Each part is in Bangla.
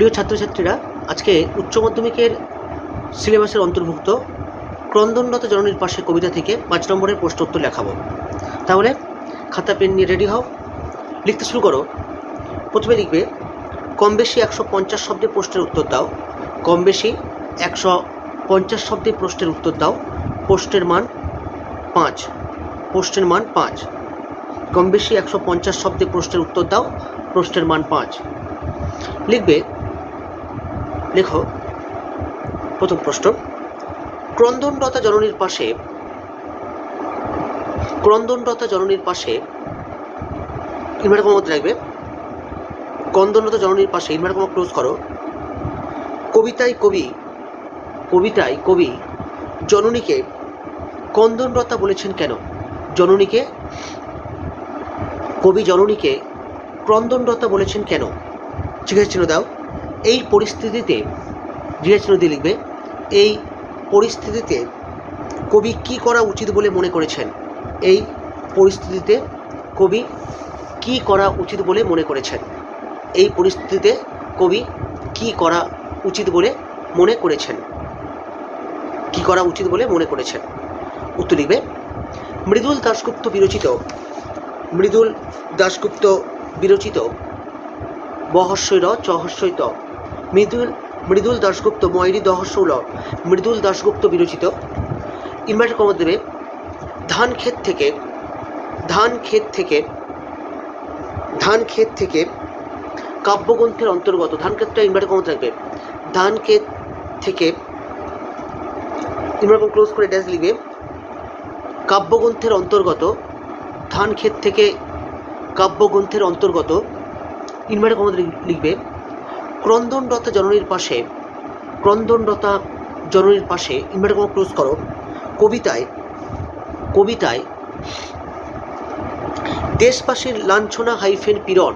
প্রিয় ছাত্রছাত্রীরা, আজকে উচ্চ মাধ্যমিকের সিলেবাসের অন্তর্ভুক্ত ক্রন্দনরত জননীর পাশে কবিতা থেকে পাঁচ নম্বরের প্রশ্ন উত্তর লেখাবো। তাহলে খাতা, পেন নিয়ে রেডি হও। লিখতে শুরু করো। প্রথমে লিখবে, কম বেশি একশো পঞ্চাশ শব্দে প্রশ্নের উত্তর দাও। কম বেশি একশো পঞ্চাশ শব্দে প্রশ্নের উত্তর দাও। প্রশ্নের মান পাঁচ। প্রশ্নের মান পাঁচ। কম বেশি একশো পঞ্চাশ শব্দে প্রশ্নের উত্তর দাও। প্রশ্নের মান পাঁচ। লিখবে লেখো। প্রথম প্রশ্ন, ক্রন্দনরতা জননীর পাশে, ক্রন্দনরতা জননীর পাশে, ইনভার্টার কমার মধ্যে রাখবে, ক্রন্দনরতা জননীর পাশে, ইনভার্টার কমা ক্লোজ করো। কবিতায় কবি কবিতায় কবি জননীকে ক্রন্দনরতা বলেছেন কেন? জননীকে, কবি জননীকে ক্রন্দনরতা বলেছেন কেন? জিজ্ঞাসা চিহ্ন দাও। এই পরিস্থিতিতে চিহ্ন দিয়ে লিখবে, এই পরিস্থিতিতে কবি কি করা উচিত বলে মনে করেছেন? এই পরিস্থিতিতে কবি কি করা উচিত বলে মনে করেছেন? এই পরিস্থিতিতে কবি কি করা উচিত বলে মনে করেছেন? কি করা উচিত বলে মনে করেছেন? উত্তর লিখবে, মৃদুল দাশগুপ্ত বিরচিত, মৃদুল দাশগুপ্ত বিরচিত বহস্যই র চহস্যই ত মৃদুল মৃদুল দাশগুপ্ত, ময়ূরী দহস্যৌল মৃদুল দাশগুপ্ত বিরচিত ইনভার্টার কমা দেবে ধান ক্ষেত থেকে ধান ক্ষেত থেকে ধান ক্ষেত থেকে কাব্যগ্রন্থের অন্তর্গত ধান ক্ষেতটা ইনভার্টার কমা থাকবে ধান ক্ষেত থেকে ইনভার্টার ক্লোজ করে ড্যাশ লিখবে, কাব্যগ্রন্থের অন্তর্গত ধান ক্ষেত থেকে কাব্যগ্রন্থের অন্তর্গত ইনভার্টার কমা লিখবে ক্রন্দনরতা জননীর পাশে, ক্রন্দনরতা জননীর পাশে ইনভার্টার কমা ক্লোজ করো, কবিতায় কবিতায়, দেশবাসীর লাঞ্ছনা হাইফেন পীড়ন,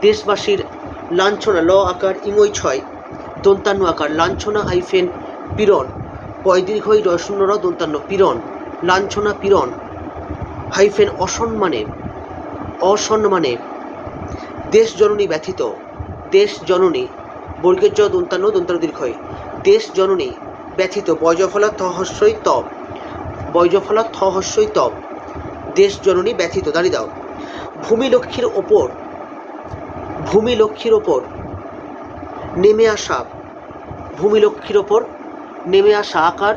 দেশবাসীর লাঞ্ছনা, ল আকার ইংই ছয়, দন্তান্ন আকার, লাঞ্ছনা হাইফেন পীড়ন, পয়দীর্ঘই রয়শূন্য র দন্তান্ন পীড়ন, লাঞ্ছনা পীড়ন, হাইফেন অসম্মানে অসম্মানে, দেশ জননী ব্যথিত। দেশ জননী বর্গের জ দন্তান্ন দন্তান্ন দীর্ঘই দেশ জননী, ব্যথিত বয়জফলা থহস্যই তব বয়জফলা থহস্যই তব দেশ জননী, ব্যথিত, দাঁড়িয়ে দাও। ভূমি লক্ষ্মীর ওপর, ভূমি লক্ষ্মীর ওপর নেমে আসা, ভূমি লক্ষ্মীর ওপর নেমে আসা আকার,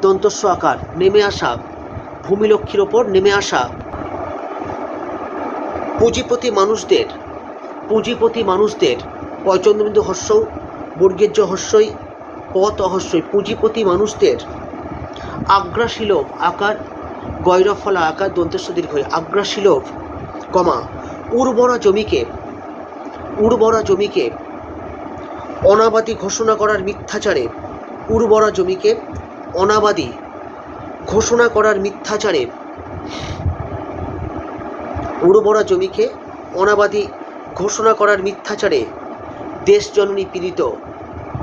দন্তস্ব আকার, নেমে আসা, ভূমি লক্ষ্মীর ওপর নেমে আসা। পুঁজিপতি মানুষদের পুঁজিপতি মানুষদের, পয়চন্দ্রবিন্দু হস্য বর্গের জ হস্যই পথ অহস্যই, পুঁজিপতি মানুষদের আগ্রাশীলভ আকার, গৈরফলা আকার, দন্তেশ্ব দীর্ঘ আগ্রাশীলভ কমা, উর্বরা জমিকে উর্বরা জমিকে, অনাবাদী ঘোষণা করার মিথ্যাচারে, উর্বরা জমিকে অনাবাদী ঘোষণা করার মিথ্যাচারে, উর্বরা জমিকে অনাবাদী ঘোষণা করার মিথ্যাচারে দেশ জননী পীড়িত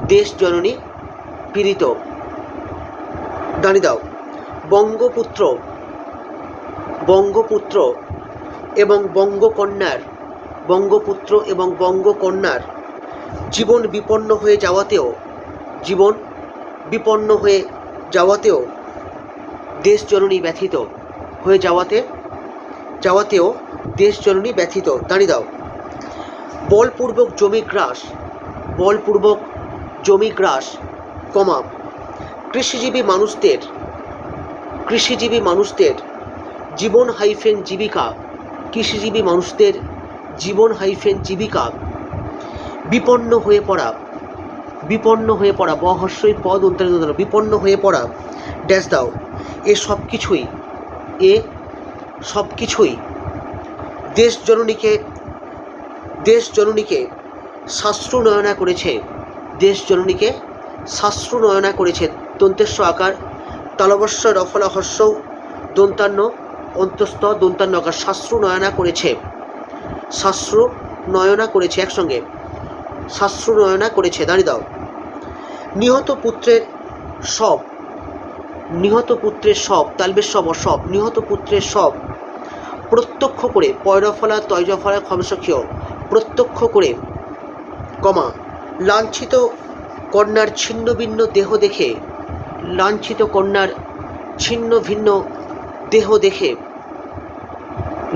দেশ জননী পীড়িত। দাঁড়িয়ে দাও। বঙ্গপুত্র বঙ্গপুত্র এবং বঙ্গকন্যার, বঙ্গপুত্র এবং বঙ্গকন্যার জীবন বিপন্ন হয়ে যাওয়াতেও, জীবন বিপন্ন হয়ে যাওয়াতেও দেশ জননী ব্যথিত হয়ে যাওয়াতে, যাওয়াতেও দেশ জননী ব্যথিত। দাঁড়িয়ে দাও। বলপূর্বক জমি গ্রাস, বলপূর্বক জমি গ্রাস, কমা। কৃষিজীবী মানুষদের কৃষিজীবী মানুষদের জীবন হাইফেন জীবিকা। কৃষিজীবী মানুষদের জীবন হাইফেন জীবিকা। বিপন্ন হয়ে পড়া, বিপন্ন হয়ে পড়া, বহস্যই পদ অন্তর্গত বিপন্ন হয়ে পড়া, ড্যাশ দাও। এ সব কিছুই, এ সব কিছুই দেশ জননীকে দেশ জননীকে নয়না করেছে দেশ জননীকে নয়না করেছে দন্তেস্ব আকার, তালবস্য রফলা হস্য দন্তান্ন অন্তস্থ দন্তান্ন আকার নয়না করেছে। শাস্ত্র নয়না করেছে একসঙ্গে। শাস্ত্র নয়না করেছে, দাঁড়িয়ে দাও। নিহত পুত্রের সব, নিহত পুত্রের সব, তালবের সব অসব, নিহত পুত্রের সব প্রত্যক্ষ করে পয়রফলা তৈজফলা খমসক্ষীয় প্রত্যক্ষ করে, কমা, লাঞ্ছিত কন্যার ছিন্ন ভিন্ন দেহ দেখে, লাঞ্ছিত কন্যার ছিন্ন ভিন্ন দেহ দেখে,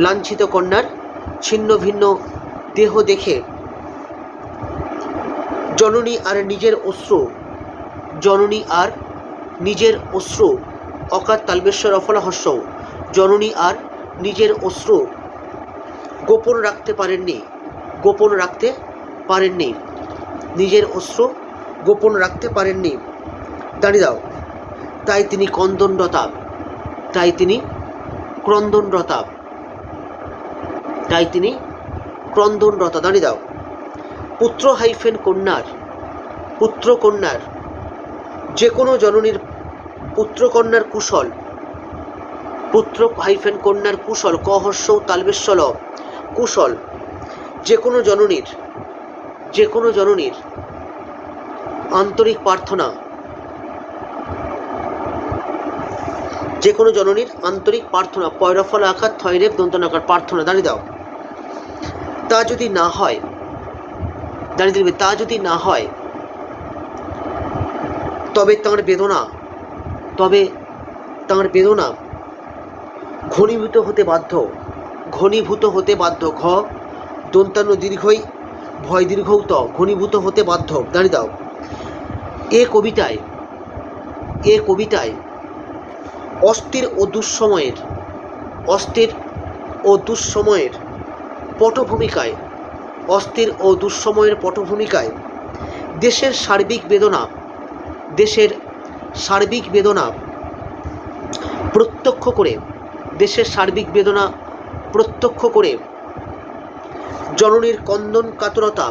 লাঞ্ছিত কন্যার ছিন্ন ভিন্ন দেহ দেখে, জননী আর নিজের অশ্রু, জননী আর নিজের অশ্রু অকার তালবেশ্বর অফলা হস্য জননী আর নিজের অশ্রু গোপন রাখতে পারেননি। গোপন রাখতে পারেননি। নিজের অশ্রু গোপন রাখতে পারেননি। দাঁড়িয়ে দাও। তাই তিনি কন্দনরতা তাই তিনি ক্রন্দনরতা। তাই তিনি ক্রন্দনরতা। দাঁড়িয়ে দাও। পুত্র হাইফেন কন্যার, পুত্র কন্যার, যে কোনো জননীর পুত্র কন্যার কুশল, পুত্র হাইফেন কন্যার কুশল কহস্য তালবেশ্বল কুশল যে কোনো জননীর, যে কোনো জননীর আন্তরিক প্রার্থনা, যে কোনো জননীর আন্তরিক প্রার্থনা, পয়রফল আকার থয়রেব দন্তনাকার প্রার্থনা দাঁড়িয়ে দাও। তা যদি না হয়, দাঁড়িয়ে দিবে তা যদি না হয়, তবে তাঁর বেদনা, তবে তাঁর বেদনা ঘনীভূত হতে বাধ্য, ঘনীভূত হতে বাধ্য, ঘ দন্তান্ন দীর্ঘই, ভয় দীর্ঘও ত ঘনীভূত হতে বাধ্য। দাঁড়িয়ে দাও। এ কবিতায় এ কবিতায় অস্থির ও দুঃসময়ের, অস্থির ও দুঃসময়ের পটভূমিকায়, অস্থির ও দুঃসময়ের পটভূমিকায় দেশের সার্বিক বেদনা, দেশের সার্বিক বেদনা প্রত্যক্ষ করে, দেশের সার্বিক বেদনা প্রত্যক্ষ করে জননীর কন্দন কাতরতা,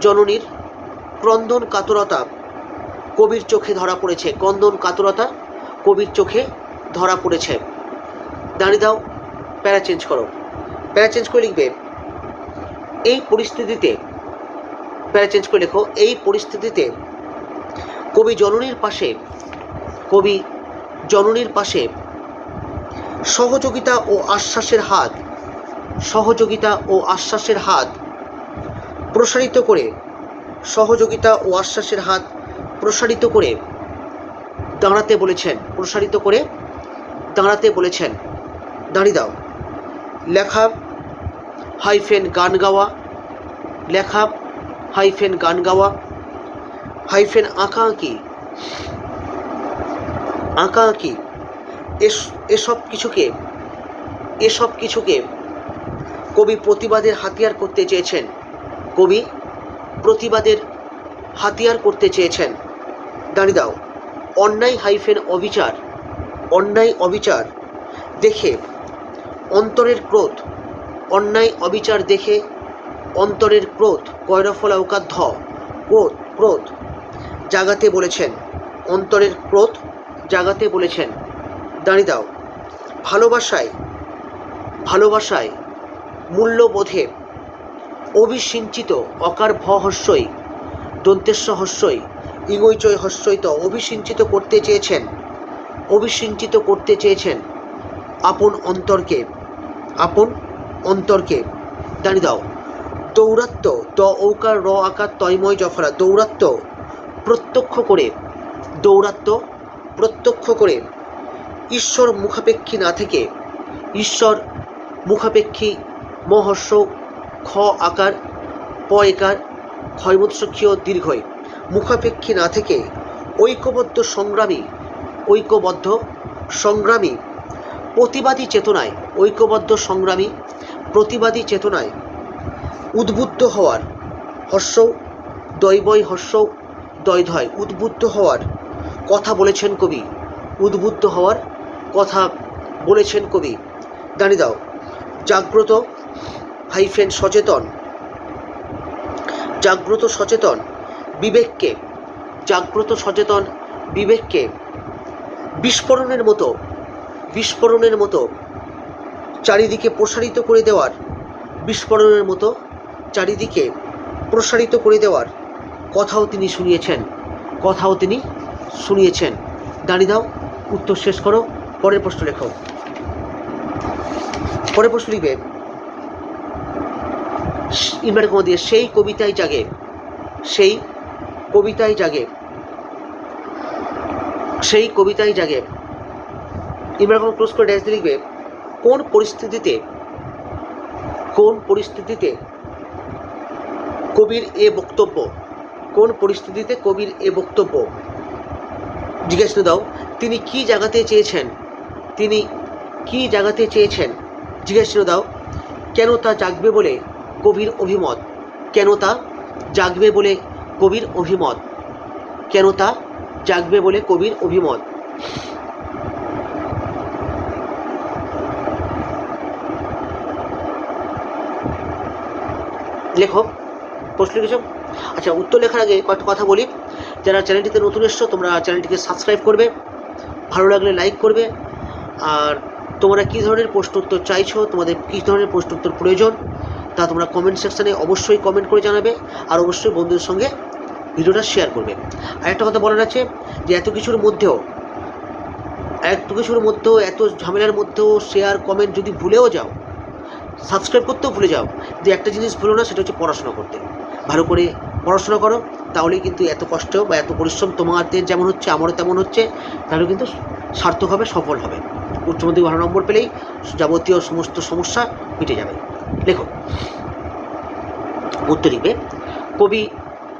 জননীর ক্রন্দন কাতরতা, কবির চোখে ধরা পড়েছে। কন্দন কাতরতা, কবির চোখে ধরা পড়েছে। দাঁড়িয়ে দাও, প্যারা চেঞ্জ করো। প্যারা চেঞ্জ করে লিখবে, এই পরিস্থিতিতে প্যারা চেঞ্জ করে লেখো, এই পরিস্থিতিতে কবি জননীর পাশে, কবি জননীর পাশে সহযোগিতা ও আশ্বাসের হাত সহযোগিতা ও আশ্বাসের হাত। প্রসারিত করে। সহযোগিতা ও আশ্বাসের হাত প্রসারিত করে। দাঁড়াতে বলেছেন। প্রসারিত করে। দাঁড়াতে বলেছেন। দাঁড়িয়ে দাও। লেখা হাইফেন গান গাওয়া। লেখা হাইফেন গান গাওয়া। হাইফেন আঁকা আঁকি। আঁকা আঁকি। এসব কিছুকে এসব কিছুকে কবি প্রতিবাদের হাতিয়ার করতে চেয়েছেন। কবি প্রতিবাদের হাতিয়ার করতে চেয়েছেন। দাঁড়িয়ে দাও, অন্যায় হাইফেন অবিচার, অন্যায় অবিচার দেখে অন্তরের ক্রোধ, অন্যায় অবিচার দেখে অন্তরের ক্রোধ, কয়রফলা ওকার ধ, ক্রোধ ক্রোধ জাগাতে বলেছেন, অন্তরের ক্রোধ জাগাতে বলেছেন। দাঁড়িয়ে দাও, ভালোবাসায় ভালোবাসায় মূল্যবোধে অভিসিঞ্চিত অকার ভ হস্যই দন্তেশ্ব হস্যই ইঙ্গৈচয় হস্যইত অভিসিঞ্চিত করতে চেয়েছেন, অভিসিঞ্চিত করতে চেয়েছেন। আপন অন্তরকে আপন অন্তরকে দাঁড়িয়ে দাও। দৌরাত্ম দ ঔকার, র আকার তয়ময় জফরা দৌরাত্ম প্রত্যক্ষ করে দৌরাত্ম প্রত্যক্ষ করে, ঈশ্বর মুখাপেক্ষী না থেকে, ঈশ্বর মুখাপেক্ষী মহর্ষ খ আকার, প একার ক্ষয়মৎসক্ষীয় দীর্ঘয়। মুখাপেক্ষী না থেকে ঐক্যবদ্ধ সংগ্রামী ঐক্যবদ্ধ সংগ্রামী, প্রতিবাদী চেতনায় ঐক্যবদ্ধ সংগ্রামী, প্রতিবাদী চেতনায় উদ্বুদ্ধ হওয়ার হর্ষ, দৈবয় হর্ষ দয়ধয় উদ্বুদ্ধ হওয়ার কথা বলেছেন কবি। উদ্বুদ্ধ হওয়ার কথা বলেছেন কবি। দাঁড়িয়ে দাও, জাগ্রত হাইফেন সচেতন, জাগ্রত সচেতন, বিবেককে, জাগ্রত সচেতন, বিবেককে বিস্ফোরণের মতো বিস্ফোরণের মতো, চারিদিকে প্রসারিত করে দেওয়ার, বিস্ফোরণের মতো চারিদিকে প্রসারিত করে দেওয়ার কথাও তিনি শুনিয়েছেন, কথাও তিনি শুনিয়েছেন। দাঁড়িয়ে দাও, উত্তর শেষ করো, পরের প্রশ্ন লেখো। পরের প্রশ্ন লিখবে কমা দিয়ে সেই কবিতায় জাগে, সেই কবিতায় জাগে, সেই কবিতায় জাগে। এবার এখন ক্লোজ করে ড্যাশ লিখবে, কোন পরিস্থিতিতে কোন পরিস্থিতিতে কবির এ বক্তব্য, কোন পরিস্থিতিতে কবির এ বক্তব্য? জিজ্ঞেস দাও, তিনি কি জাগাতে চেয়েছেন? তিনি কি জাগাতে চেয়েছেন? জিজ্ঞেস দাও, কেন তা জাগবে বলে কবির অভিমত। কেন তা জাগবে বলে কবির অভিমত? কেন তা জাগবে বলে কবির অভিমত? লেখক, প্রশ্ন লিখেছ আচ্ছা উত্তর লেখার আগে কয়েকটা কথা বলি। যারা চ্যানেলটিতে নতুন এসছো, তোমরা চ্যানেলটিকে সাবস্ক্রাইব করবে, ভালো লাগলে লাইক করবে। আর তোমরা কী ধরনের প্রশ্ন উত্তর চাইছো, তোমাদের কী ধরনের প্রশ্ন উত্তর প্রয়োজন তা তোমরা কমেন্ট সেকশানে অবশ্যই কমেন্ট করে জানাবে আর অবশ্যই বন্ধুদের সঙ্গে ভিডিওটা শেয়ার করবে। আর একটা কথা বলার আছে যে এত কিছুর মধ্যেও, এত কিছুর মধ্যেও, এত ঝামেলার মধ্যেও শেয়ার কমেন্ট যদি ভুলেও যাও সাবস্ক্রাইব করতেও ভুলে যাও যে একটা জিনিস ভুলো না, সেটা হচ্ছে পড়াশোনা করতে। ভালো করে পড়াশোনা করো, তাহলেই কিন্তু এত কষ্ট বা এত পরিশ্রম তোমাদের যেমন হচ্ছে, আমারও তেমন হচ্ছে, তাহলে কিন্তু সার্থক হবে, সফল হবে। উচ্চ মাধ্যমিক ভালো নম্বর পেলেই যাবতীয় সমস্ত সমস্যা মিটে যাবে। লেখো। উত্তর লিখবে কবি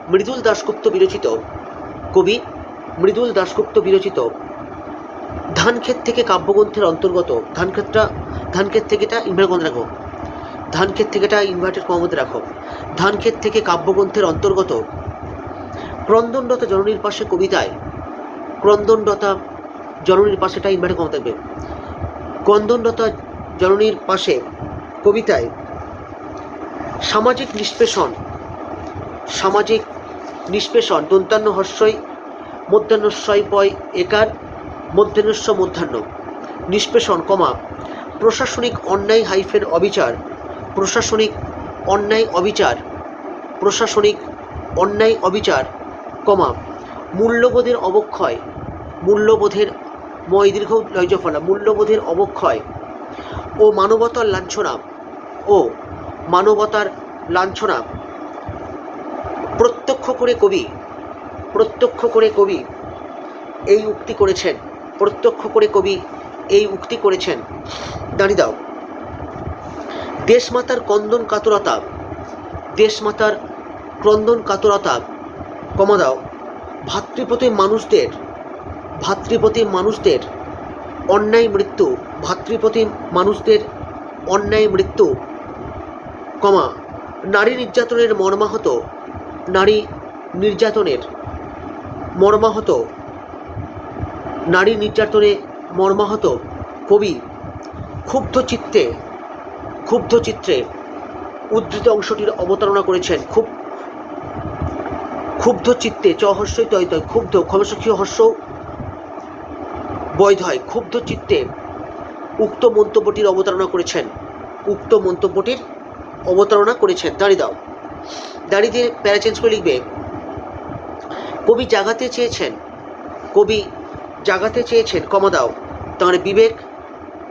মৃদুল দাশগুপ্ত বিরচিত, কবি মৃদুল দাশগুপ্ত বিরচিত ধানক্ষেত থেকে কাব্যগ্রন্থের অন্তর্গত, ধানক্ষেতটা, ধানক্ষেত থেকেটা ইনভার্ট রাখো, ধানক্ষেত থেকেটা ইনভার্টেড কমতে রাখো, ধানক্ষেত থেকে কাব্যগ্রন্থের অন্তর্গত ক্রন্দনরত জননীর পাশে কবিতায়, ক্রন্দনরতা জননীর পাশেটা ইনভার্টেড কম থাকবে, ক্রন্দনরতা জননীর পাশে কবিতায় সামাজিক নিষ্পেষণ সামাজিক নিষ্পেষণ, দন্তান্ন হর্ষই মধ্যাহ্নস্বয় পয় একার, মধ্যাহ্নস্ব মধ্যাহ্ন। নিষ্পেষণ, কমা, প্রশাসনিক অন্যায় হাইফেন অবিচার, প্রশাসনিক অন্যায় অবিচার, প্রশাসনিক অন্যায় অবিচার, কমা, মূল্যবোধের অবক্ষয়, মূল্যবোধের ময় দীর্ঘ লজ্জফলা মূল্যবোধের অবক্ষয় ও মানবতার লাঞ্ছনা ও মানবতার লাঞ্ছনা। প্রত্যক্ষ করে কবি, প্রত্যক্ষ করে কবি এই উক্তি করেছেন, প্রত্যক্ষ করে কবি এই উক্তি করেছেন। দাঁড়িয়ে দাও। দেশমাতার কন্দন কাতরতা, দেশমাতার ক্রন্দন কাতরতা, কমা দাও। ভাতৃপ্রতিম মানুষদের ভাতৃপ্রতিম মানুষদের অন্যায় মৃত্যু ভাতৃপ্রতিম মানুষদের অন্যায় মৃত্যু কমা, নারী নির্যাতনের মর্মাহত, নারী নির্যাতনের মর্মাহত, নারী নির্যাতনে মর্মাহত কবি ক্ষুব্ধ চিত্তে, ক্ষুব্ধ চিত্রে উদ্ধৃত অংশটির অবতারণা করেছেন। খুব, ক্ষুব্ধ চিত্তে চ হর্ষই তয় তয়, ক্ষুব্ধ ক্ষমসক্ষীয় হর্ষ বৈধ হয় ক্ষুব্ধ চিত্তে উক্ত মন্তব্যটির অবতারণা করেছেন। উক্ত মন্তব্যটির অবতারণা করেছেন দাঁড়িয়ে দাও। দাঁড়িয়ে দিয়ে প্যারা চেঞ্জ করে লিখবে, কবি জাগাতে চেয়েছেন, কবি জাগাতে চেয়েছেন, কমা দাও। তাঁর বিবেক,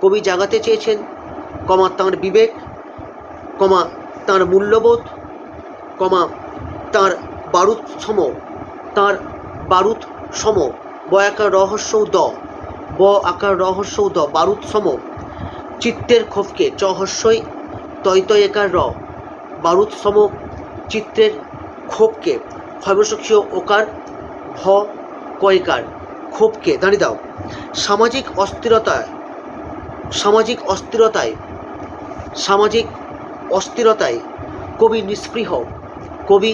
কবি জাগাতে চেয়েছেন, কমা তাঁর বিবেক, কমা তাঁর মূল্যবোধ, কমা তাঁর বারুদ সম তাঁর বারুদ সম ব আকার রহস্য দ, ব আকার রহস্য দ বারুদ সম চিত্তের ক্ষোভকে চ একার র। বারুদ সম চিত্রের ক্ষোভকে ক্ষয়বসক্ষীয় ওকার ভ কয়কার ক্ষোভকে দাঁড়িয়ে দাও। সামাজিক অস্থিরতায় সামাজিক অস্থিরতায় সামাজিক অস্থিরতায় কবি নিষ্পৃহ। কবি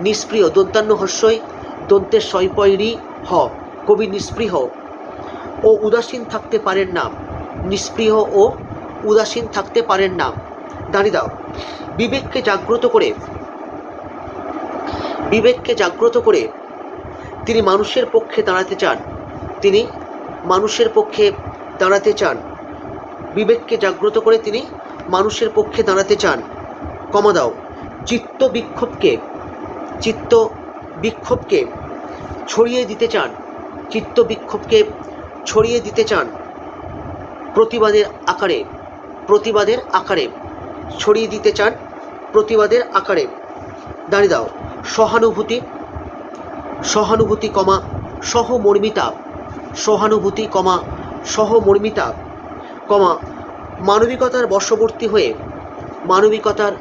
নিষ্পৃহ দন্তান্ন হস্যই দন্তের শৈপয়রি হ। কবি নিষ্পৃহ ও উদাসীন থাকতে পারেন না নিষ্পৃহ ও উদাসীন থাকতে পারেন না দাঁড়িয়ে দাও। বিবেককে জাগ্রত করে, বিবেককে জাগ্রত করে তিনি মানুষের পক্ষে দাঁড়াতে চান। তিনি মানুষের পক্ষে দাঁড়াতে চান। বিবেককে জাগ্রত করে তিনি মানুষের পক্ষে দাঁড়াতে চান। কমা দাও। চিত্ত বিক্ষোভকে চিত্ত বিক্ষোভকে ছড়িয়ে দিতে চান। চিত্ত বিক্ষোভকে ছড়িয়ে দিতে চান। প্রতিবাদের আকারে প্রতিবাদের আকারে। ছড়িয়ে দিতে চান প্রতিবাদের আকারে। দাঁড়িয়ে দাও। সহানুভূতি সহানুভূতি কমা সহমর্মিতা, সহানুভূতি কমা সহমর্মিতা কমা মানবিকতার বশবর্তী হয়ে, মানবিকতার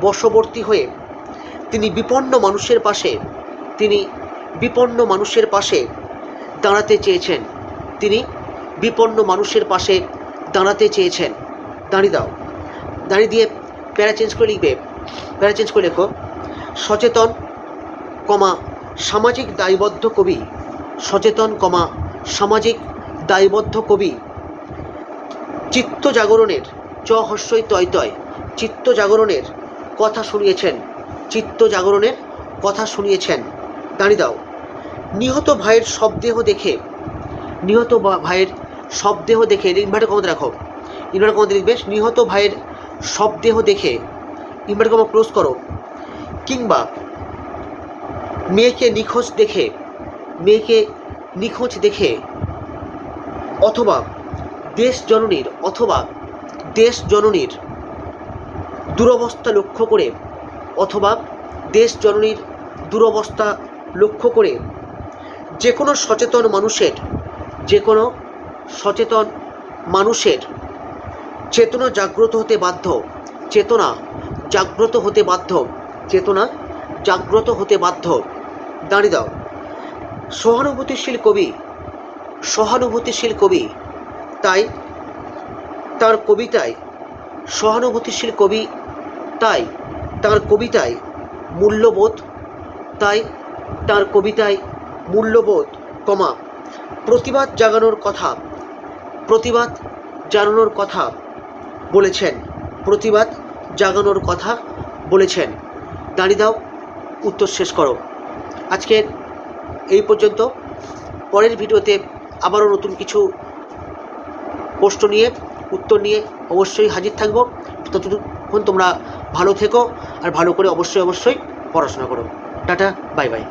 বশবর্তী হয়ে তিনি বিপন্ন মানুষের পাশে, তিনি বিপন্ন মানুষের পাশে দাঁড়াতে চেয়েছেন। তিনি বিপন্ন মানুষের পাশে দাঁড়াতে চেয়েছেন। দাঁড়িয়ে দাও। দাঁড়িয়ে দিয়ে প্যারা চেঞ্জ করে লিখবে, প্যারা চেঞ্জ করে লেখো। সচেতন, কমা, সামাজিক দায়বদ্ধ কবি। সচেতন, কমা, সামাজিক দায়বদ্ধ কবি। চিত্ত জাগরণের চ হস্যই তয় তয়। চিত্ত জাগরণের কথা শুনিয়েছেন চিত্ত জাগরণের কথা শুনিয়েছেন। দাঁড়িয়ে দাও। নিহত ভাইয়ের শবদেহ দেখে, নিহত ভাইয়ের শবদেহ দেখে ইনভার্টার কমাতে রাখো। ইনভার্টার কমাতে লিখবে, নিহত ভাইয়ের শবদেহ দেখে ইনভার্টার কমা ক্লোজ করো। কিংবা মেয়েকে নিখোঁজ দেখে, মেয়েকে নিখোঁজ দেখে, অথবা দেশ জননীর, অথবা দেশ জননীর দুরবস্থা লক্ষ্য করে, অথবা দেশ জননীর দুরবস্থা লক্ষ্য করে যে কোনো সচেতন মানুষের, যে কোনো সচেতন মানুষের চেতনা জাগ্রত হতে বাধ্য। চেতনা জাগ্রত হতে বাধ্য। চেতনা জাগ্রত হতে বাধ্য। দাঁড়িয়ে দাও। সহানুভূতিশীল কবি সহানুভূতিশীল কবি, তাই তার কবিতায় সহানুভূতিশীল কবি, তাই তার কবিতায় মূল্যবোধ, তাই তার কবিতায় মূল্যবোধ, কমা, প্রতিবাদ জাগানোর কথা, প্রতিবাদ জানানোর কথা। বলেছেন। প্রতিবাদ জাগানোর কথা বলেছেন। দাঁড়িয়ে দাও, উত্তর শেষ করো। আজকের এই পর্যন্ত। পরের ভিডিওতে আবারও নতুন কিছু প্রশ্ন নিয়ে, উত্তর নিয়ে অবশ্যই হাজির থাকব। ততক্ষণ তোমরা ভালো থেকো আর ভালো করে অবশ্যই অবশ্যই পড়াশোনা করো। Tata, bye bye.